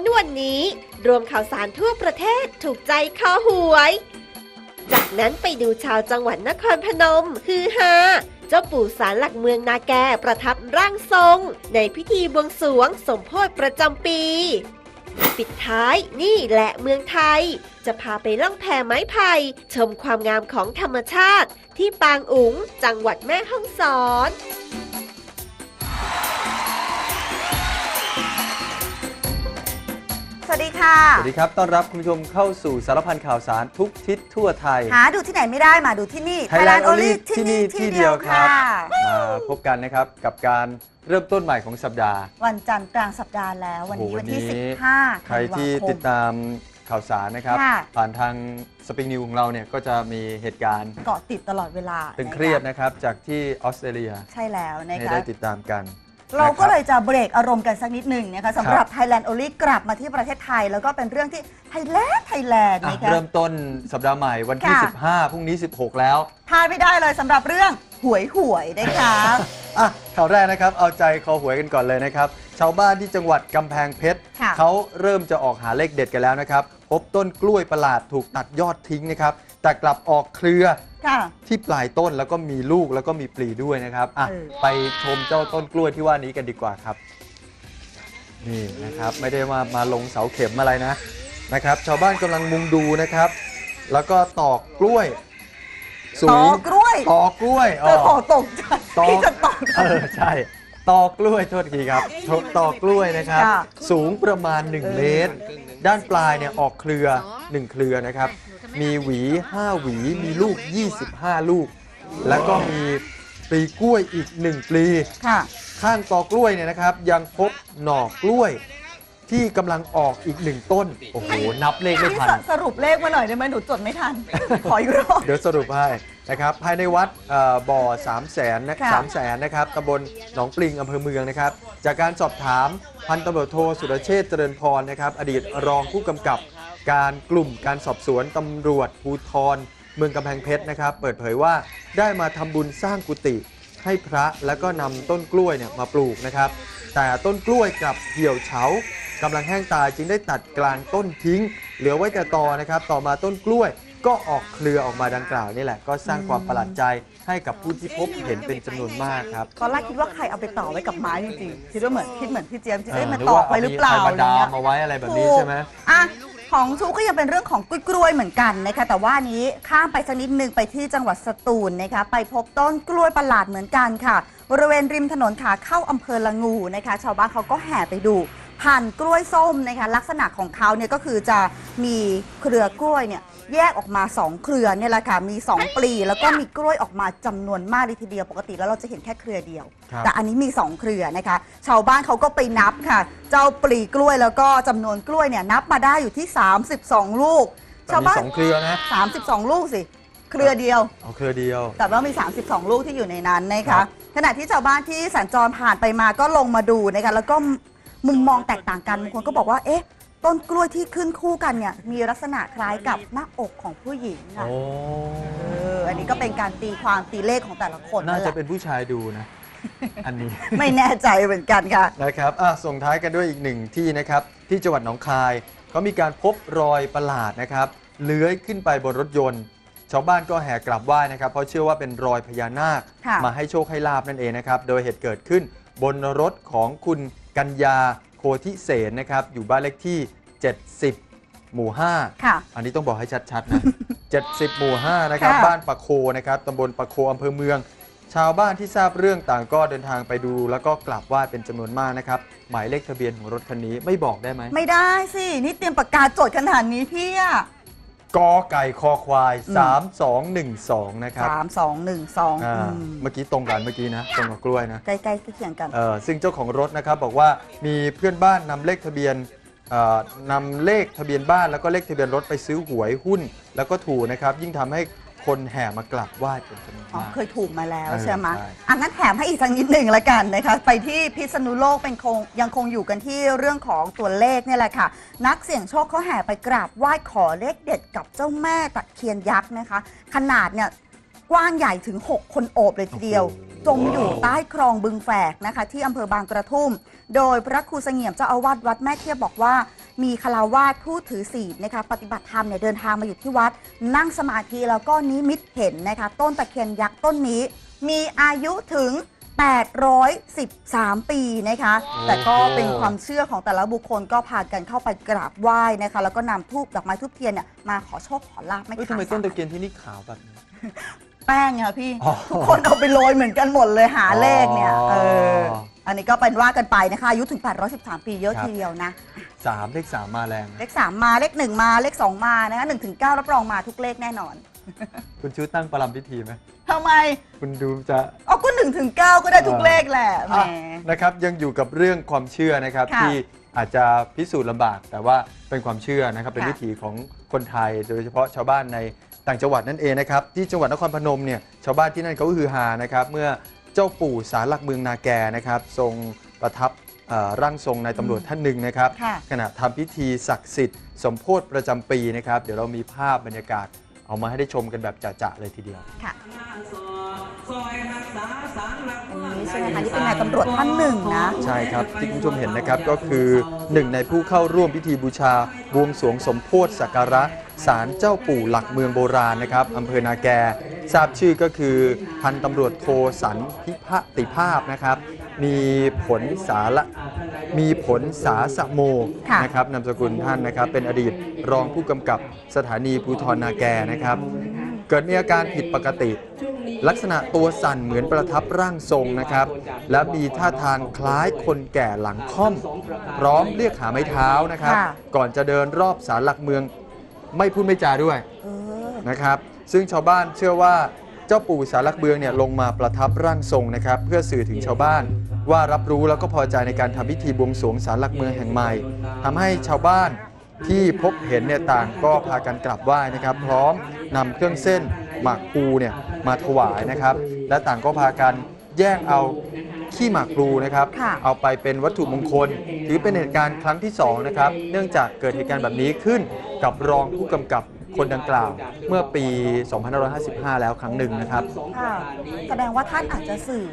ารพันวันนี้ รวมข่าวสารทั่วประเทศถูกใจคอหวย จากนั้นไปดูชาวจังหวัดนครพนมฮือฮาเจ้าปู่สารหลักเมืองนาแกประทับร่างทรง ในพิธีบวงสรวงสมโพธิประจำปี ปิดท้ายนี่แหละเมืองไทย จะพาไปล่องแพไม้ไผ่ชมความงามของธรรมชาติ ที่ปางอุ๋งจังหวัดแม่ฮ่องสอน ค่ะ สวัสดีครับ ต้อนรับคุณผู้ชมเข้าสู่สารพันข่าวสารทุกทิศทั่วไทย หาดูที่ไหนไม่ได้มาดูที่นี่ Thailand Only Only ที่นี่ที่เดียวครับค่ะมาพบกันนะครับกับการเริ่มต้นใหม่ของสัปดาห์ วันจันทร์กลางสัปดาห์แล้ววันนี้โอ้โหวันที่วันนี้15 ใครที่ธันวาคมติดตามข่าวสารนะครับค่ะผ่านทางสปริงนิวของเราเนี่ยก็จะมีเหตุการณ์เกาะติดตลอดเวลาตึงเครียดนะครับจากที่ออสเตรเลีย ใช่แล้วนะให้คะได้ติดตามกัน เราก็นะคบเลยจะเบรกอารมณ์กันสักนิดหนึ่งนะคะสำหรับ Thailand Only กลับมาที่ประเทศไทย แล้วก็เป็นเรื่องที่ไทยแลนด์ไทยแลนด์อะนะคะ เริ่มต้นสัปดาห์ใหม่วันที่ ค่ะ 15 พรุ่งนี้ 16 แล้ว พลาดไม่ได้เลยสำหรับเรื่องหวยหวยนะคะ อะข่าวแรกนะครับ เอาใจคอหวยกันก่อนเลยนะครับ ชาวบ้านที่จังหวัดกำแพงเพชรค่ะ เขาเริ่มจะออกหาเลขเด็ดกันแล้วนะครับ พบต้นกล้วยประหลาดถูกตัดยอดทิ้งนะครับ แต่กลับออกเครือ ค่ะ ที่ปลายต้นแล้วก็มีลูกแล้วก็มีปลีด้วยนะครับอะเออ ไปชมเจ้าต้นกล้วยที่ว่านี้กันดีกว่าครับ นี่นะครับไม่ได้มามาลงเสาเข็มอะไรนะนะครับ ชาวบ้านกำลังมุงดูนะครับ แล้วก็ตอกกล้วย สูต่องกล้วยตอกกล้วยเอออ๋อตกใจตอก พี่จะตก เออใช่ตอกล้วยโทษทีครับตอกตอกล้วยนะครับ ค่ะ สูงประมาณ 1 เมตร ด้านปลายเนี่ยออกเครือ 1 เครือนะครับ มีหวี 5 หวี มีลูก 25 ลูก แล้วก็มีปลีกล้วยอีก 1 ปลี ค่ะ ข้างตอกล้วยเนี่ยนะครับ ยังพบหน่อกล้วยที่กำลังออกอีกหนึ่งต้น โอ้โห นับเลขไม่พี่ทันสสรุปเลขมาหน่อยได้ไหมหนูจดไม่ทัน ขออีกรอบ เดี๋ยวสรุปให้ นะครับภายในวัดเอ่อบ่อ3 0 0แสนนะค่ะ สามแสนนะครับตำบลหนองปลิงอำเภอเมืองนะครับ จากการสอบถามพันตำรวจโทสุรเชษฐ์เจริญพรนะครับอดีตรองผู้กำกับ การกลุ่มการสอบสวนตำรวจภูธรเมืองกำแพงเพชรนะครับ เปิดเผยว่าได้มาทำบุญสร้างกุฏิให้พระแล้วก็นำต้นกล้วยเนี่ยมาปลูกนะครับ แต่ต้นกล้วยกลับเหี่ยวเฉากำลังแห้งตายจึงได้ตัดกลางต้นทิ้ง เหลือไว้แต่ตอนะครับ ต่อมาต้นกล้วย ก็ออกเครือออกมาดังกล่าวนี่แหละ ก็สร้างความประหลาดใจให้กับผู้ที่พบเห็นเป็นจำนวนมากครับ ตอนแรกคิดว่าใครเอาไปต่อไว้กับไม้จริงๆคิดว่าเหมือนคิดเหมือนพี่เจมส์จะเอเอ้ยอมันนึกต่อว่าไว้หรือเปล่ามีใครมาอะไรดาเงี้มยเอาไว้อะไรแบบนี้ใช่ไหมอะของชูก็ยังเป็นเรื่องของกล้วยกล้วยเหมือนกันนะคะแต่ว่านี้ข้ามไปสักนิดหนึ่งไปที่จังหวัดสตูลนะคะไปพบต้นกล้วยประหลาดเหมือนกันค่ะ บริเวณริมถนนขาเข้าอำเภอละงูนะคะ ชาวบ้านเขาก็แห่ไปดูผ่านกล้วยส้มนะคะลักษณะของเขาเนี่ยก็คือจะมีเครือกล้วยเนี่ย แยกออกมา 2 เครือเนี่ยแหละค่ะ มี 2 ปลี แล้วก็มีกล้วยออกมาจำนวนมากเลยทีเดียว ปกติแล้วเราจะเห็นแค่เครือเดียว ครับ แต่อันนี้มี 2 เครือนะคะ ชาวบ้านเขาก็ไปนับค่ะ เจ้าปลีกล้วยแล้วก็จำนวนกล้วยเนี่ยนับมาได้อยู่ที่ 32 ลูก แต่ชาวมีบ้าน สองเครือนะ32 ลูกสิ เครือเดียว เอาเครือเดียว แต่ว่ามี 32 ลูกที่อยู่ในนั้นนะครัคะ บ ขณะที่ชาวบ้านที่สัญจรผ่านไปมาก็ลงมาดูนะคะ แล้วก็มุมมองแตกต่างกันบางคนก็บอกว่า เอ๊ะ ต้นกล้วยที่ขึ้นคู่กันเนี่ยมีลักษณะคล้ายกับหน้าอกของผู้หญิงค่ะโอ้เอออันนี้ก็เป็นการตีความตีเลขของแต่ละคนน่านั่นแหจะละเป็นผู้ชายดูนะ อันนี้ ไม่แน่ใจเหมือนกันค่ะ นะครับอะส่งท้ายกันด้วยอีกหนึ่งที่นะครับ ที่จังหวัดหนองคายเขามีการพบรอยประหลาดนะครับ เลื้อยขึ้นไปบนรถยนต์ ชาวบ้านก็แห่กราบไหว้นะครับ เพราะเชื่อว่าเป็นรอยพญานาค ค่ะ มาให้โชคให้ลาบนั่นเองนะครับ โดยเหตุเกิดขึ้นบนรถของคุณกัญญา โคทิเสนนะครับ อยู่บ้านเลขที่ 70 หมู่ 5 ค่ะ อันนี้ต้องบอกให้ชัด ๆ นะ 70 หมู่ 5 นะครับ ค่ะ บ้านปะโคนะครับตำบลปะโคอำเภอเมือง ชาวบ้านที่ทราบเรื่องต่างก็เดินทางไปดู แล้วก็กลับไหว้เป็นจำนวนมากนะครับ หมายเลขทะเบียนของรถคันนี้ไม่บอกได้ไหม ไม่ได้สิ นี่เตรียมปากกาจดขนาดนี้พี่อะ กอไก่คอควายอืม3212 นะครับ สามสองหนึ่งสองอ่าอืมเมื่อกี้ตรงกันเมื่อกี้นะ ตรงกับกล้วยนะ ใกล้ๆเคียงกัน เอ่อซึ่งเจ้าของรถนะครับบอกว่ามีเพื่อนบ้านนำเลขทะเบียนเอ่อนำเลขทะเบียนบ้านแล้วก็เลขทะเบียนรถไปซื้อหวยหุ้น แล้วก็ถูกนะครับยิ่งทำให้ คนแห่มากราบไหว้เป็นจำนวนอ๋อมาก เคยถูกมาแล้วเออใช่ไหมใช่ อะงั้นแถมให้อีกสักนิดหนึ่งละกันนะคะ ไปที่พิษณุโลกเป็นคงยังคงอยู่กันที่เรื่องของตัวเลขเนี่ยแหละค่ะ นักเสี่ยงโชคเขาแห่ไปกราบไหว้ขอเลขเด็ดกับเจ้าแม่ตะเคียนยักษ์นะคะ ขนาดเนี่ยกว้างใหญ่ถึง 6 คนโอบเลยทีเดียวโอ้โหจมอยู่ใต้คลองบึงแฝกนะคะ ที่อำเภอบางกระทุ่ม โดยพระครูเสงี่ยมเจ้าอาวาสวัดแม่เทียบบอกว่า มีคาราวาสผู้ถือศีลนะคะปฏิบัติธรรมเนี่ยเดินทางมาอยู่ที่วัด นั่งสมาธิแล้วก็นิมิตเห็นนะคะต้นตะเคียนยักษ์ต้นนี้ มีอายุถึง 813 ปีนะคะแต่ก็เป็นความเชื่อของแต่ละบุคคลก็พากันเข้าไปกราบไหว้นะคะแล้วก็นำทูบดอกไม้ทูบเทียนเนี่ยมาขอโชคขอลาบไม่เอ้ยขาทำดไมต้นตะสายเคียนที่นี่ขาวแบบนี้ แป้งค่ะพี่ อ๋อ ทุกคนเอาไปโรยเหมือนกันหมดเลยหาเลขเนี่ยอ๋อเออ อันนี้ก็เป็นว่ากันไปนะคะอายุถึง 813 ปีเยอะครับทีเดียวนะ สามเลขสามมาแรงเลข3 มาเลข 1 มาเลข 2 มานะคะ1ถึง9รับรองมาทุกเลขแน่นอนคุณชูตั้งประลำพิธีไหมทำไมคุณดูจะ เอาก็1ถึง9ก็ได้ทุกเลขแหละแหม อะนะครับยังอยู่กับเรื่องความเชื่อนะครับค่ะที่อาจจะพิสูจน์ลำบาก แต่ว่าเป็นความเชื่อนะครับเป็นค่ะวิถีของคนไทย โดยเฉพาะชาวบ้านในต่างจังหวัดนั่นเองนะครับที่จังหวัดนครพนมเนี่ยชาวบ้านที่นั่นเขาฮือฮานะครับเมื่อ เจ้าปู่สารหลักเมืองนาแกนะครับทรงประทับเอ่อร่างทรงในตำรวจท่านหนึ่งนะครับค่ะขณะทำพิธีศักดิ์สิทธิ์สมโพธิประจำปีนะครับ เดี๋ยวเรามีภาพบรรยากาศเอามาให้ได้ชมกันแบบจะๆเลยทีเดียวค่ะอันนี้ใช่ไหมคะนี่เป็นนายตำรวจท่านหนึ่งนะ ใช่ครับ ที่คุณผู้ชมเห็นนะครับก็คือหนึ่งในผู้เข้าร่วมพิธีบูชาบวงสรวงสมโพธิสักการะศาลเจ้าปู่หลักเมืองโบราณนะครับอำเภอนาแก ทราบชื่อก็คือพันตำรวจโทสันพิพติภาพนะครับ มีผลสาระมีผลสาสะโมค่ะนะครับนามสกุลท่านนะครับ เป็นอดีตรองผู้กำกับสถานีภูธรนาแกนะครับ เกิดมีอาการผิดปกติ ลักษณะตัวสั่นเหมือนประทับร่างทรงนะครับ และมีท่าทางคล้ายคนแก่หลังค่อม พร้อมเรียกหาไม้เท้านะครับ ค่ะ ก่อนจะเดินรอบศาลหลักเมือง ไม่พูดไม่จาด้วย เออ นะครับ ซึ่งชาวบ้านเชื่อว่าเจ้าปู่ศาลหลักเมืองเนี่ยลงมาประทับร่างทรงนะครับ เพื่อสื่อถึงชาวบ้าน ว่ารับรู้แล้วก็พอใจในการทำพิธีบวงสรวงศาลหลักเมืองแห่งใหม่ทำให้ชาวบ้านที่พบเห็นเนี่ยต่างก็พากันกลับไหว้นะครับ พร้อมนำเครื่องเส้นหมากพลูเนี่ยมาถวายนะครับ และต่างก็พากันแย่งเอาขี้หมากพลูนะครับค่ะเอาไปเป็นวัตถุมงคล ถือเป็นเหตุการณ์ครั้งที่สองนะครับ เนื่องจากเกิดเหตุการณ์แบบนี้ขึ้นกับรองผู้กำกับ คนดังกล่าวเมื่อปี 2555 แล้วครั้งหนึ่งนะครับ ค่ะแสดงว่าท่านอาจจะสื่อ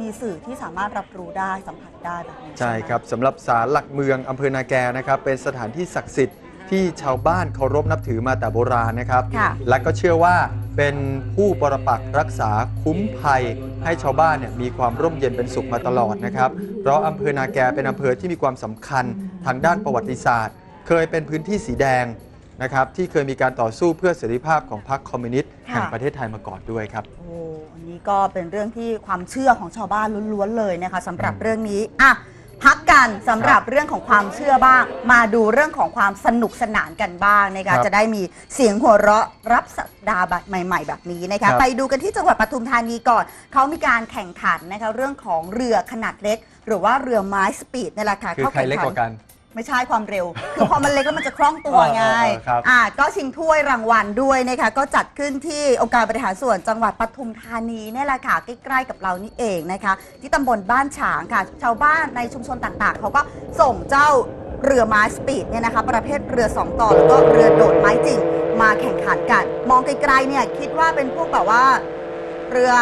มีสื่อที่สามารถรับรู้ได้สัมผัสได้แบบนี้ใช่ไหมครับสำหรับศาลหลักเมืองอำเภอนาแกนะครับเป็นสถานที่ศักดิ์สิทธิ์ที่ชาวบ้านเคารพนับถือมาแต่โบราณนะครับ ค่ะ และก็เชื่อว่าเป็นผู้ปรปักษ์รักษาคุ้มภัย ให้ชาวบ้านเนี่ยมีความร่มเย็นเป็นสุขมาตลอดนะครับ เพราะอำเภอนาแกเป็นอำเภอที่มีความสำคัญทางด้านประวัติศาสตร์ เคยเป็นพื้นที่สีแดง นะครับที่เคยมีการต่อสู้เพื่อเสรีภาพของพรรคคอมมิวนิสต์ค่ะแห่งประเทศไทยมาก่อนด้วยครับ โอ้อันนี้ก็เป็นเรื่องที่ความเชื่อของชาวบ้านล้วนๆเลยนะคะสำหรับอืมเรื่องนี้อะพักกันสำหรับเรื่องของความเชื่อบ้าง มาดูเรื่องของความสนุกสนานกันบ้างนะครัคะบจะได้มีเสียงหัวเราะรับสัปดาห์แบบใหม่ ๆ แบบนี้นะครัคะบ ไปดูกันที่จังหวัดปทุมธานีก่อนเขามีการแข่งขันนะคะเรื่องของเรือขนาดเล็ก หรือว่าเรือไม้สปีดนี่แหละค่ะคือเข้าใครแข่งเล็กขักว่ากัน ไม่ใช่ความเร็ว คือพอมันเล็กแล้วมันจะคล่องตัวไงเออเออเออครับ อ่าก็ชิงถ้วยรางวัลด้วยนะคะก็จัดขึ้นที่องค์การบริหารส่วนจังหวัดปทุมธานีเนี่ยแหละค่ะใกล้ๆกับเรานี่เองนะคะ ที่ตำบลบ้านฉางค่ะ ชาวบ้านในชุมชนต่างๆ เขาก็ส่งเจ้าเรือไม้สปีดเนี่ยนะคะ ประเภทเรือ2ต่อแล้วก็เรือโดดไม้จริง มาแข่งขันกัน มองไกลๆเนี่ยคิดว่าเป็นพวกแบบว่าเรือ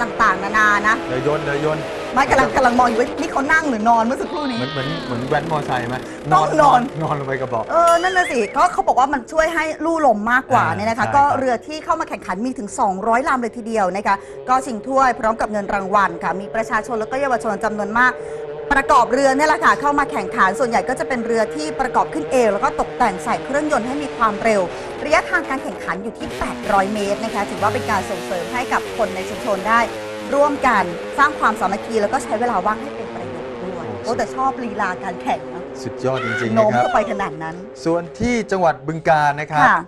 ต่างๆ นานานะ เรือยนต์เรือยนต์ ไม่กำลังกำลังมองอยู่ว่านี่เขานั่งหรือนอนเมื่อสักครู่นี้ เหมือนเหมือนเหมือนแว้นมอไซค์ไหมต้องนอน นอนลงไปกระบอก เออ นั่นน่ะสิก็เขาบอกว่ามันช่วยให้ลู่ลมมากกว่าอ่าเนี่ยนะคะ ใช่ก็ครับเรือที่เข้ามาแข่งขันมีถึง 200 ลำเลยทีเดียวนะคะ ก็ชิงถ้วยพร้อมกับเงินรางวัลค่ะ มีประชาชนแล้วก็เยาวชนจำนวนมาก ประกอบเรือเนี่ยแหละค่ะเข้ามาแข่งขันส่วนใหญ่ก็จะเป็นเรือที่ประกอบขึ้นเองแล้วก็ตกแต่งใส่เครื่องยนต์ให้มีความเร็ว ระยะทางการแข่งขันอยู่ที่ 800 เมตรนะคะ ถือว่าเป็นการส่งเสริมให้กับคนในชุมชนได้ ร่วมกันสร้างความสามัคคีแล้วก็ใช้เวลาว่างให้เป็นประโยชน์ด้วยโอ้แต่ชอบลีลาการแข่งนะสุดยอดจริงๆโน้มนะครับ เข้าไปขนาดนั้น ส่วนที่จังหวัดบึงกาฬนะครับ ค่ะ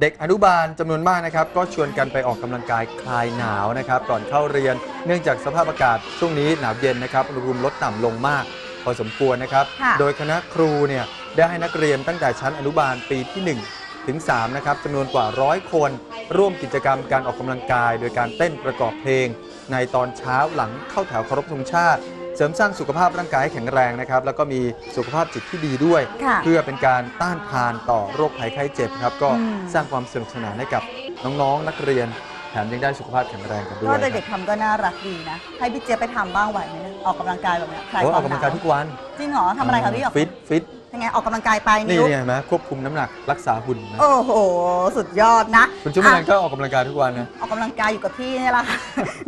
เด็กอนุบาลจำนวนมากนะครับ ก็ชวนกันไปออกกำลังกายคลายหนาวนะครับ ก่อนเข้าเรียนเนื่องจากสภาพอากาศช่วงนี้หนาวเย็นนะครับอุณหภูมิลดต่ำลงมาก พอสมควรนะครับ ค่ะ โดยคณะครูเนี่ยได้ให้นักเรียนตั้งแต่ชั้นอนุบาลปีที่ 1 ถึง3นะครับจำนวนกว่าร้อยคน ร่วมกิจกรรมการออกกำลังกาย โดยการเต้นประกอบเพลง ในตอนเช้าหลังเข้าแถวเคารพธงชาติ เสริมสร้างสุขภาพร่างกายให้แข็งแรงนะครับ แล้วก็มีสุขภาพจิตที่ดีด้วย ค่ะ เพื่อเป็นการต้านทานต่อโรคภัยไข้เจ็บครับก็อืมสร้างความสนุกสนานให้กับน้องๆ นักเรียนแถมยังได้สุขภาพแข็งแรงกันด้วก็ยเด็กๆทำก็น่ารักดีนะ ให้พี่เจี๊ยบไปทำบ้างไหวไหมเนี่ยออกกำลังกายแบบเนี้ยคลายโอ้คอวาอกมกำลังหกายนาวทุกวัน จริงเหรอทำอะไรคะพี่ออกฟิตฟิต ยังไงออกกำลังกายไปนี่นิ้วเนี่ยเห็นไหมควบคุมน้ำหนักรักษาหุ่นนะโอ้โห สุดยอดนะคุณชุมนันก็ออกกำลังกายทุกวันนะ ออกกำลังกายอยู่กับพี่เนี่ยแหละค่ะ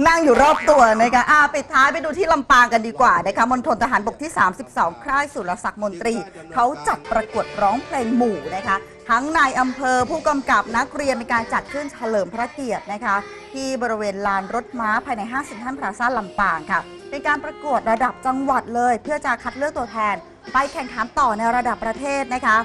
นั่งอยู่รอบตัวนะคะอ่าปิดท้ายไปดูที่ลำปางกันดีกว่านะคะมณฑลทหารบกที่ 32 ค่ายสุรศักดิ์มนตรี เขาจัดประกวดร้องเพลงหมู่นะคะ ทั้งนายอำเภอผู้กำกับนักเรียนมีการจัดขึ้นเฉลิมพระเกียรตินะคะ ที่บริเวณลานรถม้าภายในห้างเซ็นทรัลพลาซ่าลำปางค่ะ เป็นการประกวดระดับจังหวัดเลย เพื่อจะคัดเลือกตัวแทน ไปแข่งขันต่อในระดับประเทศนะคะ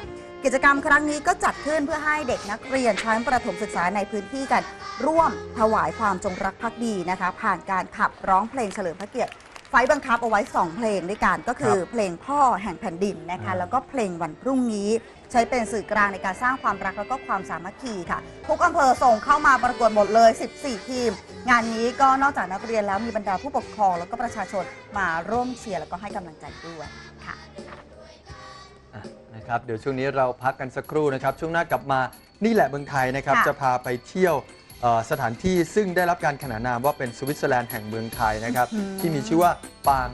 กิจกรรมครั้งนี้ก็จัดขึ้นเพื่อให้เด็กนักเรียนชั้นประถมศึกษาในพื้นที่กัน ร่วมถวายความจงรักภักดีนะคะ ผ่านการขับร้องเพลงเฉลิมพระเกียรติไฟล์บังคับเอาไว้ 2 เพลงด้วยกันก็คือเพลงพ่อแห่งแผ่นดินนะคะอืมแล้วก็เพลงวันพรุ่งนี้ ใช้เป็นสื่อกลางในการสร้างความรักแล้วก็ความสามัคคีค่ะทุกอำเภอส่งเข้ามาประกวดหมดเลย 14 ทีม งานนี้ก็นอกจากนักเรียนแล้วมีบรรดาผู้ปกครอง แล้วก็ประชาชนมาร่วมเชียร์แล้วก็ให้กำลังใจด้วยค่ะ อะนะครับเดี๋ยวช่วงนี้เราพักกันสักครู่นะครับ ช่วงหน้ากลับมานี่แหละเมืองไทยนะครับ ค่ะจะพาไปเที่ยวเอ่อสถานที่ซึ่งได้รับการขนานนามว่าเป็นสวิตเซอร์แลนด์แห่งเมืองไทยนะครับ อืมที่มีชื่อว่าปาง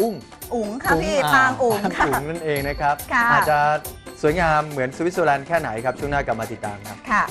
อุ้งอุ๋งค่ะพี่อ่ปางอุ๋งปางค่ะ อุ๋งนั่นเองนะครับ ค่ะ อาจจะสวยงามเหมือนสวิตเซอร์แลนด์แค่ไหนครับ ช่วงหน้ากลับมาติดตามครับ ค่ะ